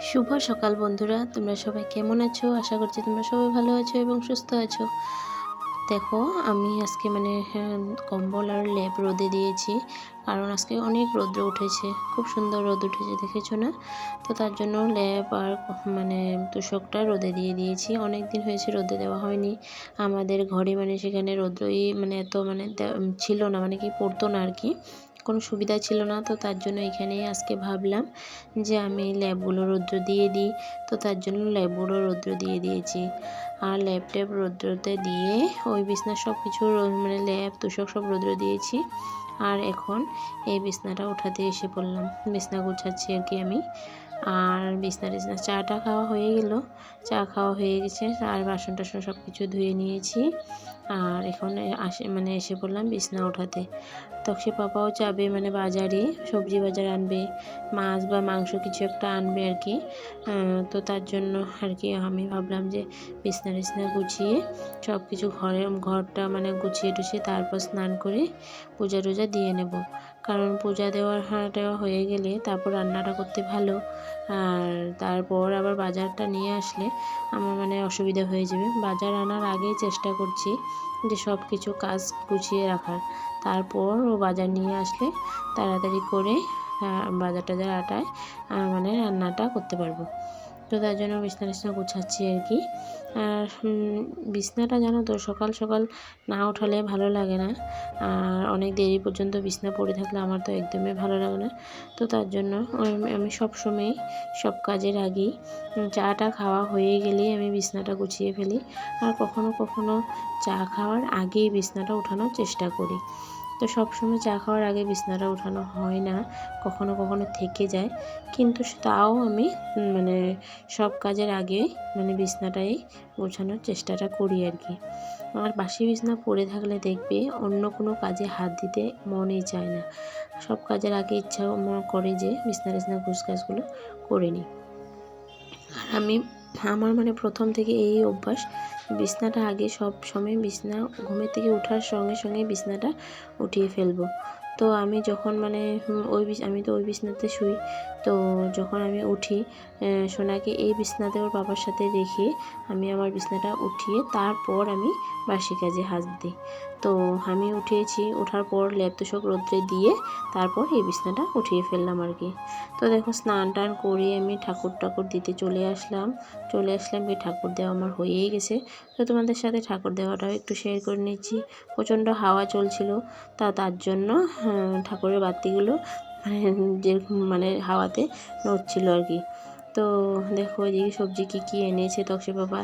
শুভ সকাল বন্ধুরা তোমরা সবাই কেমন আছো? আশা করছি তোমরা সবাই ভালো আছো এবং সুস্থ আছো। দেখো আমি আজকে মানে হ্যাঁ, কম্বল আর লেপ রোদে দিয়েছি কারণ আজকে অনেক রোদ্র উঠেছে খুব সুন্দর রোদ উঠেছে দেখেছ না? তো তার জন্য লেপ আর মানে তোষকটা রোদে দিয়ে দিয়েছি। অনেক দিন হয়েছে রোদে দেওয়া হয়নি। আমাদের ঘরে মানে সেখানে রোদ্রই মানে এত মানে ছিল না মানে কি পড়তো না আর কি। কোনো সুবিধা ছিল না, তো তার জন্য এখানেই আজকে ভাবলাম যে আমি ল্যাবগুলো রৌদ্র দিয়ে দিই। তো তার জন্য ল্যাবগুলো রৌদ্র দিয়ে দিয়েছি। আর ল্যাব ট্যাব রৌদ্রতে দিয়ে ওই বিছনা সব কিছু মানে ল্যাব, তুষক সব রৌদ্র দিয়েছি। আর এখন এই বিছনাটা উঠাতে এসে পড়লাম। বিছনা গুছাচ্ছি আর কি আমি। আর বিছনা টিছনা চাটা খাওয়া হয়ে গেল। চা খাওয়া হয়ে গেছে, আর বাসন টাসন সব কিছু ধুয়ে নিয়েছি। আর এখন আসে মানে এসে পড়লাম বিছনা ওঠাতে। তক্ষে পাপাও যাবে মানে বাজারে, সবজি বাজার আনবে, মাছ বা মাংস কিছু একটা আনবে আর কি। তো তার জন্য আর কি আমি ভাবলাম যে বিছনা টিছনা গুছিয়ে সব কিছু ঘরে, ঘরটা মানে গুছিয়ে টুছিয়ে তারপর স্নান করে পূজা টুজা দিয়ে নেব। কারণ পূজা দেওয়ার হাঁটা হয়ে গেলে তারপর রান্নাটা করতে ভালো। আর তারপর আবার বাজারটা নিয়ে আসলে আমার মানে অসুবিধা হয়ে যাবে। বাজার আনার আগেই চেষ্টা করছি যে সব কিছু কাজ গুছিয়ে রাখার। তারপর ও বাজার নিয়ে আসলে তাড়াতাড়ি করে বাজার টাজার আটায় মানে রান্নাটা করতে পারব। তো তার জন্য বিছনা টিছনা গুছাচ্ছি আর কি। আর বিছনাটা জানো তো, সকাল সকাল না উঠালে ভালো লাগে না। আর অনেক দেরি পর্যন্ত বিছনা পড়ে থাকলে আমার তো একদমই ভালো লাগে না। তো তার জন্য আমি- আমি সব কাজের আগেই চাটা খাওয়া হয়ে গেলেই আমি বিছনাটা গুছিয়ে ফেলি। আর কখনো কখনো চা খাওয়ার আগেই বিছনাটা উঠানোর চেষ্টা করি। তো সবসময় চা খাওয়ার আগে বিছনাটা উঠানো হয় না, কখনো কখনো থেকে যায়। কিন্তু তাও আমি মানে সব কাজের আগে মানে বিছনাটাই গোছানোর চেষ্টাটা করি আর কি। আর বাসি বিছনা পড়ে থাকলে দেখবে অন্য কোনো কাজে হাত দিতে মনই চায় না। সব কাজের আগে ইচ্ছা করে যে বিছনা টিছনা গুছ কাজগুলো করে নিই। আর আমি আমার মানে প্রথম থেকে এই অভ্যাস। বিছনাটা আগে সব সময় বিছনা, ঘুমের থেকে ওঠার সঙ্গে সঙ্গে বিছনাটা উঠিয়ে ফেলব। তো আমি যখন মানে ওই বিছ- আমি তো ওই বিছনাতে শুই। তো যখন আমি উঠি সোনাকে এই বিছনাতে ওর বাবার সাথে রেখে আমি আমার বিছনাটা উঠিয়ে তারপর আমি বাসি কাজে হাত দিই। তো আমি উঠিয়েছি ওঠার পর ল্যাপ তোষক রোদ্রে দিয়ে তারপর এই বিছনাটা উঠিয়ে ফেললাম আর কি। তো দেখো, স্নান টান করে আমি ঠাকুর টাকুর দিতে চলে আসলাম। চলে আসলাম এই ঠাকুর দেওয়া আমার হয়েই গেছে। তো তোমাদের সাথে ঠাকুর দেওয়াটাও একটু শেয়ার করে নিচ্ছি। প্রচণ্ড হাওয়া চলছিল। তা তার জন্য ঠাকুরের বাতিগুলো মানে যে মানে হাওয়াতে নড়ছিল আর কি। তো দেখো এদিকে সবজি কী কী এনেছে তক্ষে বাবা।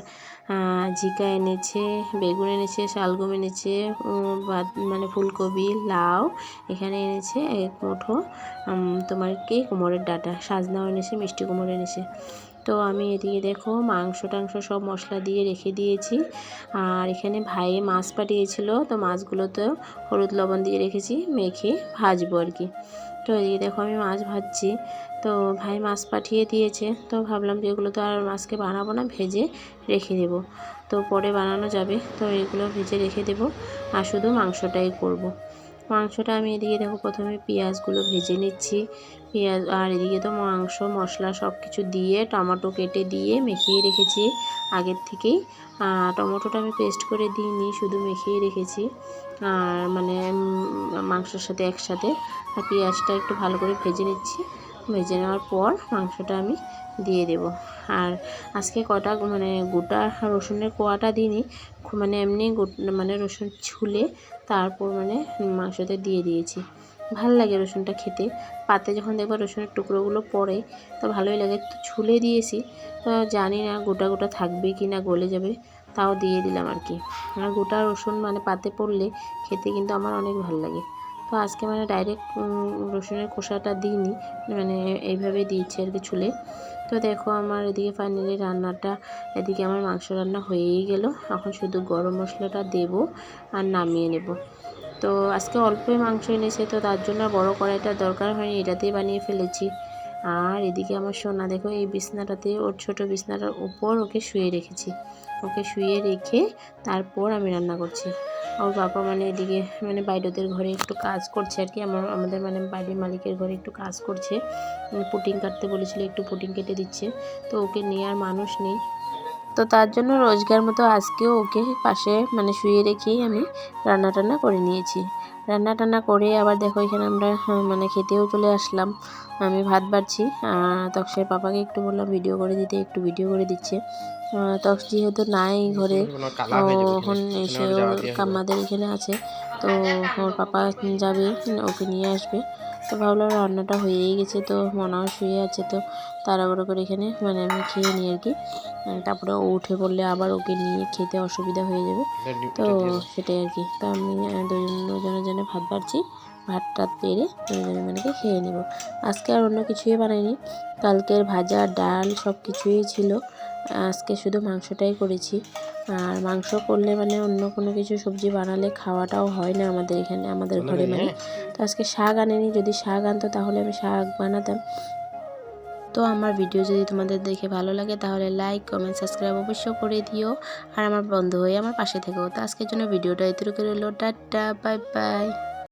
ঝিকা এনেছে, বেগুন এনেছে, শালগম এনেছে মানে ফুলকপি, লাউ, এখানে এনেছে এক মুঠো তোমার কি? কুমোরের ডাটা, সাজনাও এনেছে, মিষ্টি কুমড়ো এনেছে। তো আমি এদিকে দেখো মাংস টাংস সব মশলা দিয়ে রেখে দিয়েছি। আর এখানে ভাই মাছ পাঠিয়েছিল, তো মাছগুলো তো হলুদ লবণ দিয়ে রেখেছি, মেখে ভাজবো আর কি। তো এদিকে দেখো আমি মাছ ভাজছি। তো ভাই মাছ পাঠিয়ে দিয়েছে, তো ভাবলাম যে এগুলো তো আর মাছকে বানাবো না, ভেজে রেখে দেবো। তো পরে বানানো যাবে, তো এগুলো ভেজে রেখে দেবো, আর শুধু মাংসটাই করব। মাংসটা আমি এদিকে দেখো প্রথমে পেঁয়াজগুলো ভেজে নিচ্ছি। পেঁয়াজ আর এদিকে তো মাংস, মশলা সব কিছু দিয়ে, টমেটো কেটে দিয়ে মেখিয়ে রেখেছি আগের থেকেই। টমেটোটা আমি পেস্ট করে দিইনি, শুধু মেখিয়ে রেখেছি। আর মানে মাংসের সাথে একসাথে। আর পেঁয়াজটা একটু ভালো করে ভেজে নিচ্ছি। ভেজে নেওয়ার পর মাংসটা আমি দিয়ে দেব। আর আজকে কটা মানে গোটা রসুনের কোয়াটা দিইনি মানে এমনি মানে রসুন ছুলে তারপর মানে মাংসতে দিয়ে দিয়েছি। ভালো লাগে রসুনটা খেতে। পাতে যখন দেখব রসুনের টুকরোগুলো পড়ে, তো ভালোই লাগে। তো ছুলে দিয়েছি, তো জানি না গোটা গোটা থাকবে কি না, গলে যাবে, তাও দিয়ে দিলাম আর কি। আর গোটা রসুন মানে পাতে পড়লে খেতে কিন্তু আমার অনেক ভালো লাগে। তো আজকে মানে ডাইরেক্ট রসুনের খোসাটা দিইনি মানে এইভাবে দিয়েছি আর কি চুলে। তো দেখো আমার এদিকে ফাইনালি রান্নাটা, এদিকে আমার মাংস রান্না হয়েই গেল। এখন শুধু গরম মশলাটা দেবো আর নামিয়ে নেব। তো আজকে অল্পই মাংস এনেছে, তো তার জন্য বড় কড়াইটা দরকার হয়নি, এটাতেই বানিয়ে ফেলেছি। আর এদিকে আমার সোনা, দেখো এই বিছনাটাতে, ওর ছোট বিছনাটার উপর ওকে শুয়ে রেখেছি। ওকে শুয়ে রেখে তারপর আমি রান্না করছি। ওর বাবা মানে এদিকে মানে বাইরেদের ঘরে একটু কাজ করছে আর কি। আমার আমাদের মানে বাড়ির মালিকের ঘরে একটু কাজ করছে। পুটিং কাটতে বলেছিল একটু পুটিং কেটে দিচ্ছে। তো ওকে নিয়ে আর মানুষ নেই। তো তার জন্য রোজগার মতো আজকেও ওকে পাশে মানে শুয়ে রেখেই আমি রান্না টান্না করে নিয়েছি। রান্না টান্না করে আবার দেখো এখানে আমরা হ্যাঁ, মানে খেতেও চলে আসলাম। আমি ভাত বাড়ছি। তক্ষের পাপাকে একটু বললাম ভিডিও করে দিতে একটু ভিডিও করে দিচ্ছে। তক্ষ যেহেতু নাই ঘরে এখন এসে ওর কাম্মাদের এখানে আছে তো ওর পাপা যাবে ওকে নিয়ে আসবে। তো ভাবলাম রান্নাটা হয়েই গেছে তো মনাও শুয়ে আছে তো তাড়াহুড়ো করে এখানে মানে আমি খেয়ে নিই আর কি। তারপরে ও উঠে পড়লে আবার ওকে নিয়ে খেতে অসুবিধা হয়ে যাবে। তো সেটাই আর কি। তো আমি দুজন দুজনের জন্য ভাত বাড়ছি। ভাত টাত পেরে দুজনে মানে খেয়ে নেব। আজকে আর অন্য কিছুই বানাইনি। কালকের ভাজা ডাল সব কিছুই ছিল। আজকে শুধু মাংসটাই করেছি। আর মাংস করলে মানে অন্য কোনো কিছু সবজি বানালে খাওয়াটাও হয় না আমাদের এখানে আমাদের ঘরে মানে। তো আজকে শাক আনেনি যদি শাক আনতো তাহলে আমি শাক বানাতাম। তো আমার ভিডিও যদি তোমাদের দেখে ভালো লাগে তাহলে লাইক কমেন্ট সাবস্ক্রাইব অবশ্যই করে দিও। আর আমার বন্ধু হয়ে আমার পাশে থেকো। তো আজকের জন্য ভিডিওটা এতটুকু রইল। Tata bye bye